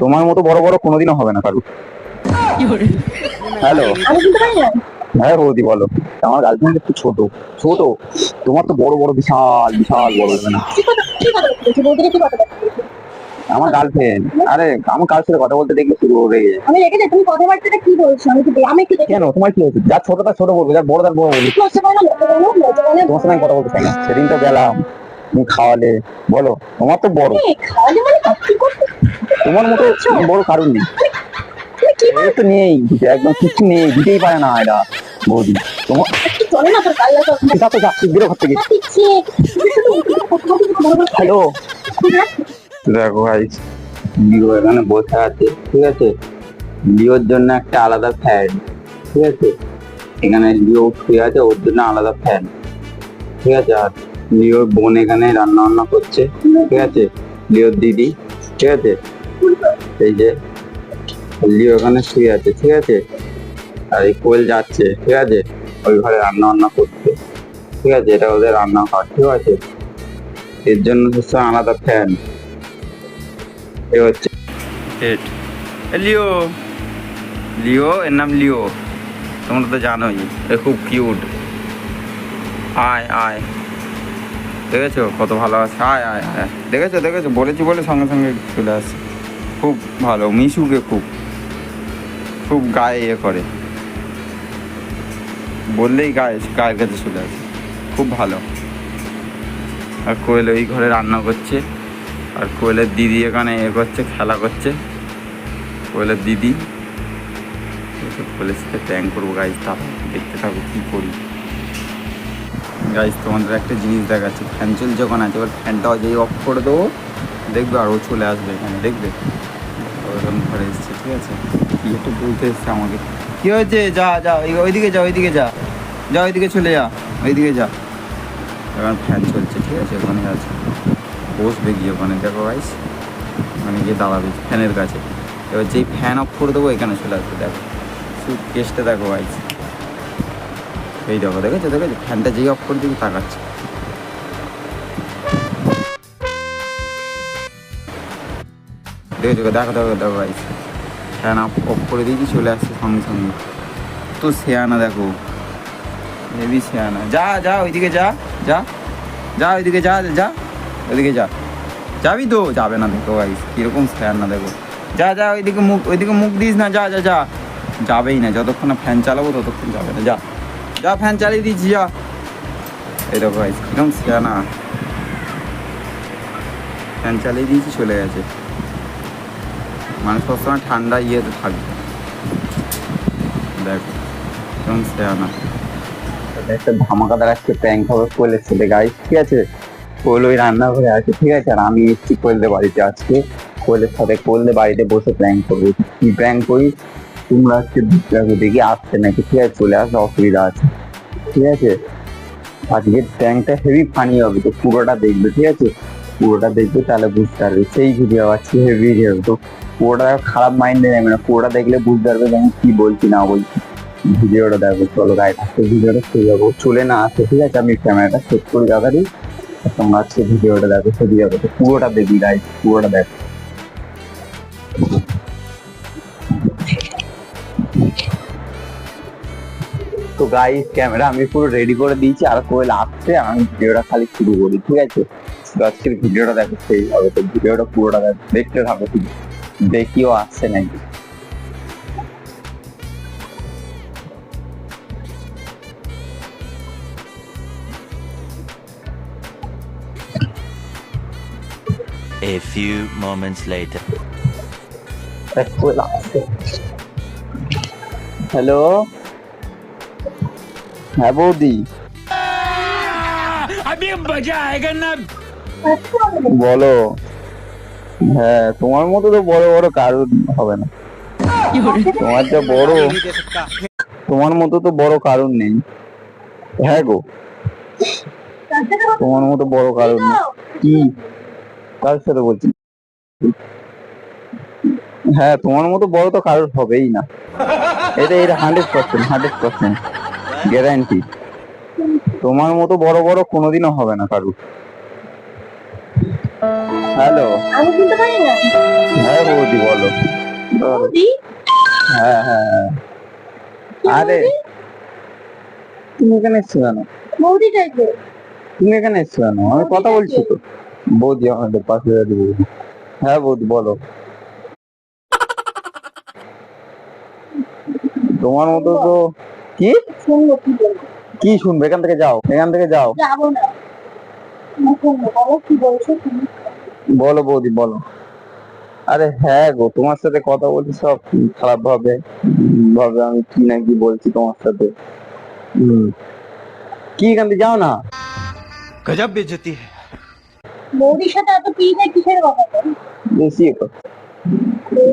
তোমার মতো বড় বড় কোনোদিনও হবে না কারু হ্যালো হ্যাঁ বৌদি বলো। আমার গার্লফ্রেন্ড একটু ছোট। ছোট? তোমার তো বড় বড় বিশাল বিশাল বড় হবে না। আমার গার্লফ্রেন্ড আরে আমার কার সাথে কথা বলতে দেখলে শুরু করে আমি রেখে যাই তুমি কথাবার্তাটা কি বলছো? আমি কি আমি কি কেন? তোমার কি হয়েছে? যার ছোট তার ছোট বলবে যার বড় তার বড় বলবে। তোমার সাথে আমি কথা বলতে চাই না। সেদিন তো গেলাম তুমি খাওয়ালে। বলো তোমার তো বড়। খাওয়ালে মানে কি করতে তোমার মতো বড় কারণ নেই। তুমি তো নেই একদম কিছু নেই দিতেই পারে না এটা বৌদি। তোমার একটু চলে না তোর কাল্লা যা তো যা বেরো ঘর থেকে। হ্যালো। দেখো ভাই লিও এখানে বসে আছে ঠিক আছে? লিওর জন্য একটা আলাদা ফ্যান ঠিক আছে? এখানে লিও শুয়ে আছে ওর জন্য আলাদা ফ্যান ঠিক আছে? আর লিওর বোন এখানে রান্না বান্না করছে ঠিক আছে? লিওর দিদি ঠিক আছে? এই যে, লিও এখানে শুয়ে আছে, ঠিক আছে? আর এই কোয়েল যাচ্ছে, ঠিক আছে? ওই ঘরে রান্না বান্না করছে, ঠিক আছে? এটা ওদের রান্না ঘর, ঠিক আছে? এর জন্য হচ্ছে আলাদা ফ্যান এ হচ্ছে হেড। লিও। লিও? এর নাম লিও। তোমরা তো জানোই, এ খুব কিউট আয় আয়। দেখেছ? কত ভালো আছে আয় আয় আয়। দেখেছ দেখেছ? বলেছি বলে সঙ্গে সঙ্গে চলে আসছে। খুব ভালো, মিশুকে খুব খুব গায়ে ইয়ে করে। বললেই গায়ে, গায়ের কাছে চলে আসে। খুব ভালো। আর কোয়েল ওই ঘরে রান্না করছে। আর কোয়েলের দিদি এখানে এ করছে, খেলা করছে। কোয়েলের দিদি। কোয়েলের সাথে প্র্যাঙ্ক করব গাইজ তারপর দেখতে থাকো কী করি। গাইজ তোমাদের একটা জিনিস দেখাচ্ছে। ফ্যান চল যখন আছে, এবার ফ্যানটা যেই অফ করে দেবো দেখবে আর ও চলে আসবে এখানে, দেখবে। ওরকম ঘরে এসছে, ঠিক আছে? কি একটু বলতে এসছে আমাকে। কী হয়েছে? যা যা ওই- ওইদিকে যা ওইদিকে যা। যা, ওইদিকে চলে যা। ওইদিকে যা। এখন ফ্যান চলছে, ঠিক আছে? ওখানে আছে। বসবে গিয়ে ওখানে, দেখো ভাইস ওখানে গিয়ে দাঁড়াবে ফ্যানের কাছে। এবার যেই ফ্যান অফ করে দেবো, এখানে চলে আসবে, দেখো। শুধু কেসটা দেখো ভাইস এই দেখো, দেখেছ? দেখেছ? ফ্যানটা যেই অফ করে দিবি, তাকাচ্ছে। দেখেছ দেখো দেখো দেখো গাইস ফ্যান অফ করে দিয়েছি, চলে আসছে সঙ্গে সঙ্গে। তো শেয়ানা দেখো, হেভি শেয়ানা যা যা, ওইদিকে যা যা যা, ওইদিকে যা যা, ওইদিকে যা। যাবি তো? যাবে না দেখো গাইস কীরকম ফ্যান না দেখো। যা যা, ওইদিকে মুখ ওইদিকে মুখ দিস না, যা যা যা। যাবেই না, যতক্ষণ না ফ্যান চালাবো, ততক্ষণ যাবে না। যা যা ফ্যান চালিয়ে দিচ্ছি যা। এই দেখো গাইস কীরকম শেয়ানা ফ্যান চালিয়ে দিয়েছি, চলে গেছে। মানুষ সবসময় ঠান্ডা ইয়েতে থাকবে। দেখো শেয়ানা একটা আজকে প্র্যাঙ্ক হবে কোয়েলের ঠিক আছে? কোয়েল ওই আছে, ঠিক আছে? আর আমি কোয়েলদের বাড়িতে আজকে। কোয়েলের সাথে কোয়েলদের বাড়িতে বসে প্র্যাঙ্ক করব। কি প্র্যাঙ্ক করি তোমরা আজকে দেখি আসছে নাকি? ঠিক আছে, চলে আসলে অসুবিধা আছে। ঠিক আছে? আজকে প্র্যাঙ্কটা হেভি ফানি হবে, তো পুরোটা দেখবে, ঠিক আছে? পুরোটা দেখবে, তাহলে বুঝতে পারবে। সেই ভিডিও আছে হেভি ভিডিও তো পুরোটা খারাপ মাইন্ডে নেবে না। পুরোটা দেখলে বুঝতে পারবে আমি কি বলছি, না বলছি। ভিডিওটা দেখো, চলো গাইড আজকে ভিডিওটা শুরু যাব চলে না আসে ঠিক আছে? আমি ক্যামেরাটা সেট করি তাড়াতাড়ি। তোমরা আজকে ভিডিওটা দেখো সেটি যাবে তো পুরোটা দেখবি গাইড পুরোটা দেখো। তো গাইস ক্যামেরা আমি পুরো রেডি করে দিয়েছি। আর কোয়েল আসছে, আমি ভিডিওটা খালি শুরু করি, ঠিক আছে? তো আজকের ভিডিওটা দেখো, সেই হবে। তো ভিডিওটা পুরোটা দেখো, দেখতে থাকো, ঠিক দেখিও আসছে নাকি A few moments later. কোয়েল আসছে হ্যালো হ্যাঁ বৌদি বলো হ্যাঁ তোমার মতো তো বড় বড় কারণ হবে না। তোমার যা বড়, তোমার মতো তো বড় কারণ নেই। হ্যাঁ গো। তোমার মতো বড় কারণ কি? কার সাথে বলছি? হ্যাঁ তোমার মতো বড় তো কারোর হবেই না। এটা এটা hundred percent hundred percent guarantee তোমার মতো বড় বড় কোনোদিনও হবে না কারুর। হ্যালো। আমি শুনতে পারি না? হ্যাঁ বৌদি বলো। বৌদি? হ্যাঁ হ্যাঁ হ্যাঁ। আরে তুমি এখানে এসছো কেন? বৌদি টাইপের তুমি এখানে এসছো কেন? আমি কথা বলছি তো। বৌদি আমাদের পাশে দাঁড়িয়ে বৌদি। হ্যাঁ বৌদি বলো। তোমার মতো তো কি? শুনব কি বলব কি শুনবে? এখান থেকে যাও। এখান থেকে যাও। যাব না। কি বলছো তুমি? বলো বৌদি বলো। আরে হ্যাঁ গো তোমার সাথে কথা বলি সব খারাপ ভাবে ভাবে আমি কি না কি বলছি তোমার সাথে। কি কান্দি যাও না? গজব বেজতি বৌদির সাথে এত পিড়িতে কিসের কথা বেশি কথা।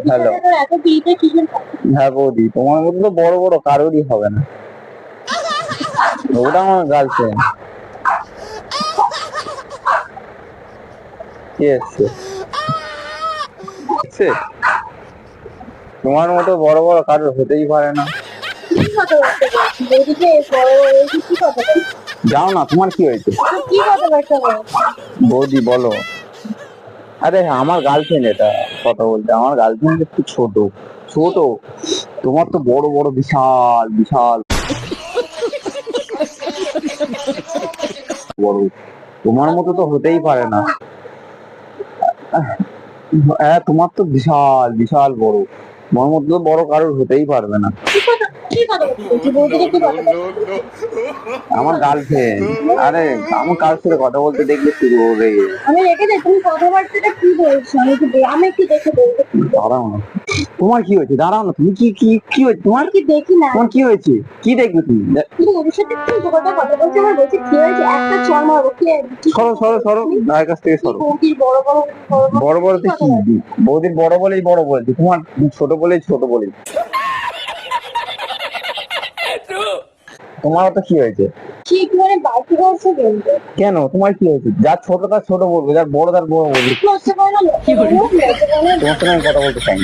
হ্যালো এত পিড়িতে কিসের কথা? হ্যাঁ বৌদি তোমার মতো তো বড় বড় কারোরই হবে না। ওটা আমার গার্লফ্রেন্ড এসছে এসছে? তোমার মতো বড় বড় কারোর হতেই পারে না। যাও না, তোমার কি হয়েছে? বৌদি, বলো। আরে, আমার গার্লফ্রেন্ড এটা কথা বলতে। আমার গার্লফ্রেন্ড একটু ছোট। ছোট? তোমার তো বড় বড় বিশাল বিশাল। বড়। তোমার মতো তো হতেই পারে না। হ্যাঁ তোমার তো বিশাল বিশাল বড়। তোমার মতো বড় কারোর হতেই পারবে না। কি কি বলতে কি আমার গার্লফ্রেন্ড আরে আমার কথা বলতে দেখলে শুরু হবে? আমি রেখে যাই তুমি কথাবার্তাটা কি বলছো? আমি একটু আমি একটু দেখে বলব। দাঁড়াও না। তোমার কি হয়েছে? দাঁড়াও না তুমি কি কি কি হয়েছে? তোমার কি দেখি না? তোমার কি হয়েছে? কি দেখবে তুমি? তুমি ওর সাথে একটু কথা কথা বলছি আমার বলছি কি হয়েছে? একটা চর মারবো কি কি? সরো সরো সরো গায়ের কাছ থেকে সরো। বৌদির বড় বড় বড় বড় বড় তো কি? বৌদির বড় বলেই বড় বলেছি। তোমার ছোট বলেই ছোট বলেছি তোমার তো কি হয়েছে? কি একটু মানে কিন্তু কেন? তোমার কি হয়েছে? যার ছোট তার ছোট বলবে যার বড় তার বড় বলবে। তোমার সঙ্গে আমি কথা বলতে চাই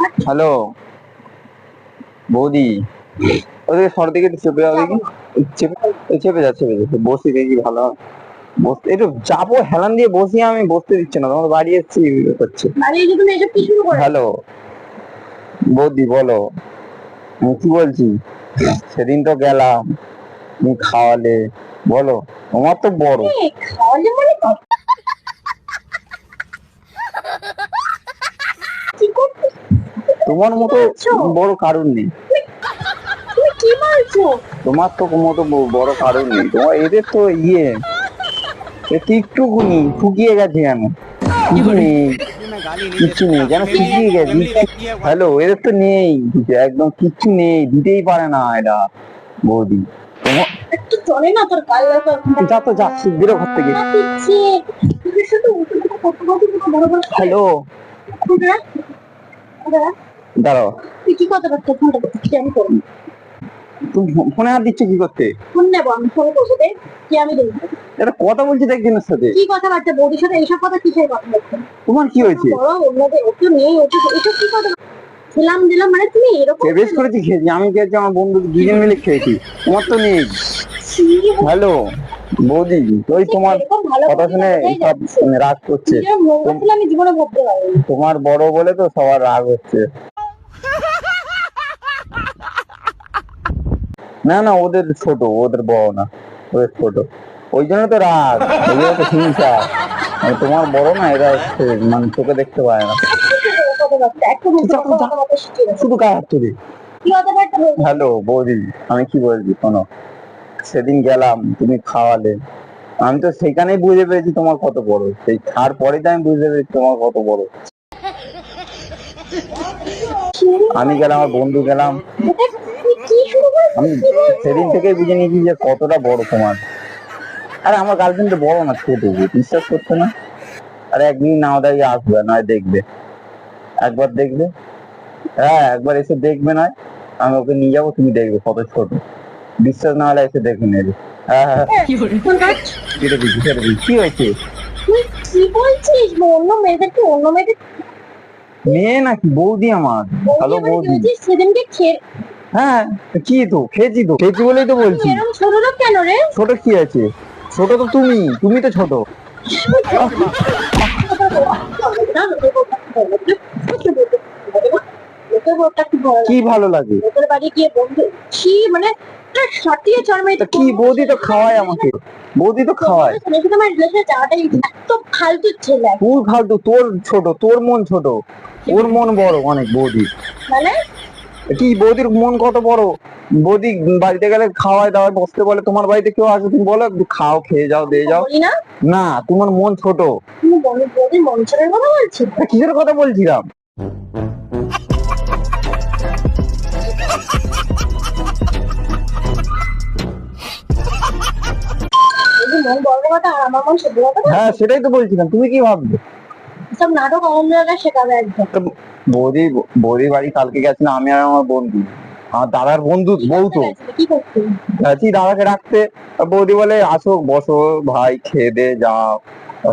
কাট। হ্যালো। বৌদি। ওদিকে সর দিকে একটু চেপে যাও দেখি। চেপে চেপে যা চেপে যা বসি দেখি ভালো বসতে একটু চাপো হেলান দিয়ে বসি আমি বসতে দিচ্ছে না। তোমার বাড়ি এসেছি যে শুরু করে হ্যালো। বৌদি বলো। আমি কি বলছি? সেদিন তো গেলাম তুমি খাওয়ালে বলো। তোমার তো বড়। খাওয়ালে মানে তোমার মতো বড় কারণ নেই। কি বলছো? তোমার তো মতো বড় কারণ নেই। তোমার এদের তো ইয়ে। একটু একটুকুনি শুকিয়ে গেছে নেই কিচ্ছু নেই যেন শুকিয়ে গেছে হ্যালো এদের তো নেই একদম কিচ্ছু নেই দিতেই পারে না এটা বৌদি। চলে না তোর কাল যা তো যা শিগগিরই ঘর থেকে। হ্যালো। কথা দাঁড়াও। তুই কি কথা ফোনটা আমি করব। ফোনে হাত দিচ্ছ কি করতে? ফোন নেব আমি ফোন করব দে কি আমি দেখব এটা কথা বলছি একজনের সাথে। কি কথা বৌদির সাথে এইসব কথা কিসের কথা বলছো? তোমার কি হয়েছে? বড় অন্যদের ও নেই ও এসব কি কথা খেলাম দিলাম মানে তুমি এরকম বেশ করেছি খেয়েছি। আমি খেয়েছি আমার বন্ধু দুজন মিলে খেয়েছি। তোমার তো নেই। হ্যালো বৌদি ওই তোমার কথা শুনে সব। রাগ করছে। তোমার বড় বলে তো সবার রাগ হচ্ছে। না না, ওদের ছোট, ওদের বড় না, ওদের ছোট। ওই জন্য তো রাগ হিংসা। তোমার বড় না, এরা মানে চোখে দেখতে পায় না। শুধু হ্যালো, বৌদি, আমি কি বলছি, শোনো। সেদিন গেলাম, তুমি খাওয়ালে। আমি তো সেখানেই বুঝে পেরেছি তোমার কত বড়। সেই তারপরে তো আমি বুঝতে পেরেছি তোমার কত বড়। আমি গেলাম, আমার বন্ধু গেলাম এটা তুই কি শুরু করেছিস আমি সেদিন থেকেই বুঝে নিয়েছি যে কতটা বড় তোমার। আরে আমার গার্লফ্রেন্ড তো বড় না ছোট বিশ্বাস করছে না? আরে একদিন না দাঁড়িয়ে আসবে নয় দেখবে। একবার দেখবে। হ্যাঁ একবার এসে দেখবে নয় আমি ওকে নিয়ে যাব তুমি দেখবে কত ছোট। বিশ্বাস না হলে এসে দেখে নেবে। হ্যাঁ হ্যাঁ দিচ্ছি কি হয়েছে? কি বলছিস? অন্য মেয়েদেরকে অন্য মেয়েদের মেয়ে নাকি? বৌদি আমার। ভালো বৌদি। বলছিস? সেদিনকে হ্যাঁ কি তো? খেয়েছি তো। খেয়েছি বলেই তো বলছি। ছোট লোক কেন রে? ছোট কি আছে? ছোট তো তুমি। তুমি তো ছোট। কি ভালো লাগে? বাড়ি গিয়ে বন্ধু। কি মানে একটা চরমে কি বৌদি তো খাওয়ায় আমাকে? বৌদি তো খাওয়ায়। শুনেছি তোমার রিলেশনে যাওয়াটাই এত ফালতু ছেলে। তুই ফালতু। তোর ছোট তোর মন ছোট। ওর মন বড় অনেক বৌদি। মানে? কি বৌদির মন কত বড়? বৌদি বাড়িতে গেলে খাওয়ায় দাওয়ায় বসতে বলে তোমার বাড়িতে কেউ আসে? তুমি বলো একটু খাও খেয়ে যাও দিয়ে যাও। না? তোমার মন ছোট। কিসের কথা বলছিলাম? হ্যাঁ সেটাই তো বলছিলাম। তুমি কি ভাববে? সব নাটক অন্য জায়গায় শেখাবে একদম। বৌদি বৌদি বাড়ি কালকে গেছিলাম আমি আর আমার বন্ধু। আমার দাদার বন্ধু বউ তো। গেছি দাদাকে রাখতে বৌদি বলে আসো বসো ভাই খেয়ে দে যাও।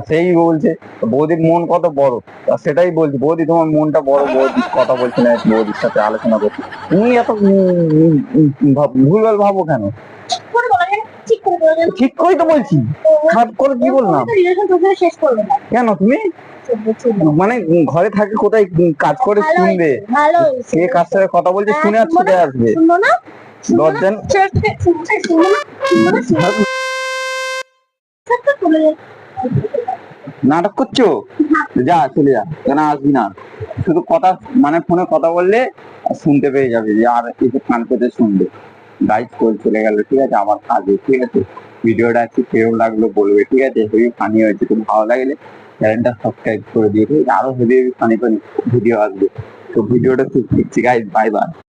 সেই বলছে বৌদির মন কত বড়? সেটাই বলছি বৌদি তোমার মনটা বড় বৌদি কথা বলছে না বৌদির সাথে আলোচনা করছি। তুমি এত ভুলভাল ভাবো কেন? ঠিক করেই তো বলছি। খারাপ করে কি বললাম? কেন তুমি? মানে ঘরে থাকে কোথায় কাজ করে শুনবে? ভালো কে কার সাথে কথা বলছে শুনে আর ছুটে আসবে। নাটক করছ? যা চলে যা। কেন আসবি না? শুধু কথা মানে ফোনে কথা বললে শুনতে পেয়ে যাবে যে আর কিছু কান পেতে শুনবে। গাইড করে চলে গেল, ঠিক আছে? আমার কাজে, ঠিক আছে? ভিডিওটা একটু কেউ লাগল বলবে, ঠিক আছে? হেভি ফানি হয়েছে, খুব ভালো লাগলে চ্যানেলটা সাবস্ক্রাইব করে দিয়ে ঠিক আছে? আরও heavy heavy funny funny video আসবে। তো ভিডিওটা খুব দেখছি গাইজ বাই বাই